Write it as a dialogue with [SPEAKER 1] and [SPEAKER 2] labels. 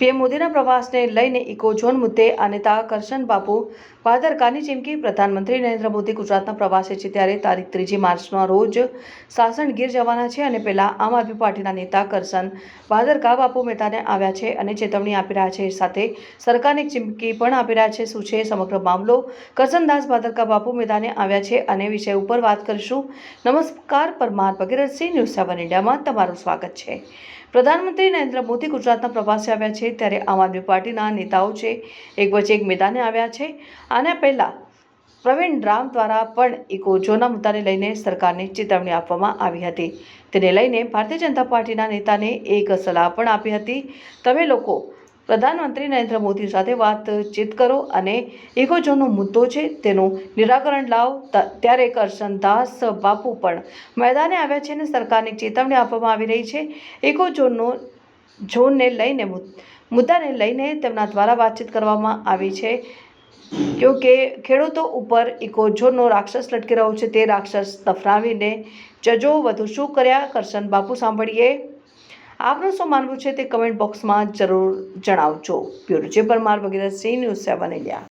[SPEAKER 1] PM મોદીના પ્રવાસને લઈને ઇકો ઝોન મુદ્દે આ નેતા કરશન બાપુ પાદરકાની ચીમકી પ્રધાનમંત્રી નરેન્દ્ર મોદી ગુજરાતના પ્રવાસે છે ત્યારે તારીખ ત્રીજી માર્ચના રોજ સાસણ ગીર જવાના છે અને પહેલાં આમ આદમી પાર્ટીના નેતા કરશન પાદરકા બાપુ મહેતાને આવ્યા છે અને ચેતવણી આપી રહ્યા છે. સાથે સરકારને ચીમકી પણ આપી રહ્યા છે. શું છે સમગ્ર મામલો? કરશનદાસ ભાદરકા બાપુ મેદાને આવ્યા છે અને વિષય ઉપર વાત કરીશું. નમસ્કાર, પરમાર ભગીરથસિંહ, ન્યૂઝ સેવન ઇન્ડિયામાં તમારું સ્વાગત છે. પ્રધાનમંત્રી નરેન્દ્ર મોદી ગુજરાતના પ્રવાસે આવ્યા છે ત્યારે આમ આદમી પાર્ટીના નેતાઓ છે, એક વચ્ચે એક મેદાને આવ્યા છે. આના પહેલાં પ્રવીણ રામ દ્વારા પણ ઇકો ઝોનના મુદ્દાને લઈને સરકારને ચેતવણી આપવામાં આવી હતી. તેને લઈને ભારતીય જનતા પાર્ટીના નેતાને એક સલાહ પણ આપી હતી. તમે લોકો પ્રધાનમંત્રી નરેન્દ્ર મોદી સાથે વાતચીત કરો અને ઇકો ઝોનનો મુદ્દો છે તેનું નિરાકરણ લાવો. ત્યારે કરશનદાસ બાપુ પણ મેદાને આવ્યા છે અને સરકારને ચેતવણી આપવામાં આવી રહી છે. ઇકો ઝોનને લઈને મુદ- મુદ્દાને લઈને તેમના દ્વારા વાતચીત કરવામાં આવી છે. કે ખેડૂતો ઉપર ઇકો ઝોનનો રાક્ષસ લટકી રહ્યો છે, તે રાક્ષસ દફરાવીને જજો વધુ શું કર્યા? કરશન બાપુ સાંભળીએ. આપનું શું માનવું છે તે કમેન્ટ બોક્સમાં જરૂર જણાવજો. બ્યુરો જે પરમાર વગેરે સી ન્યૂઝ સેવન ઇન્ડિયા.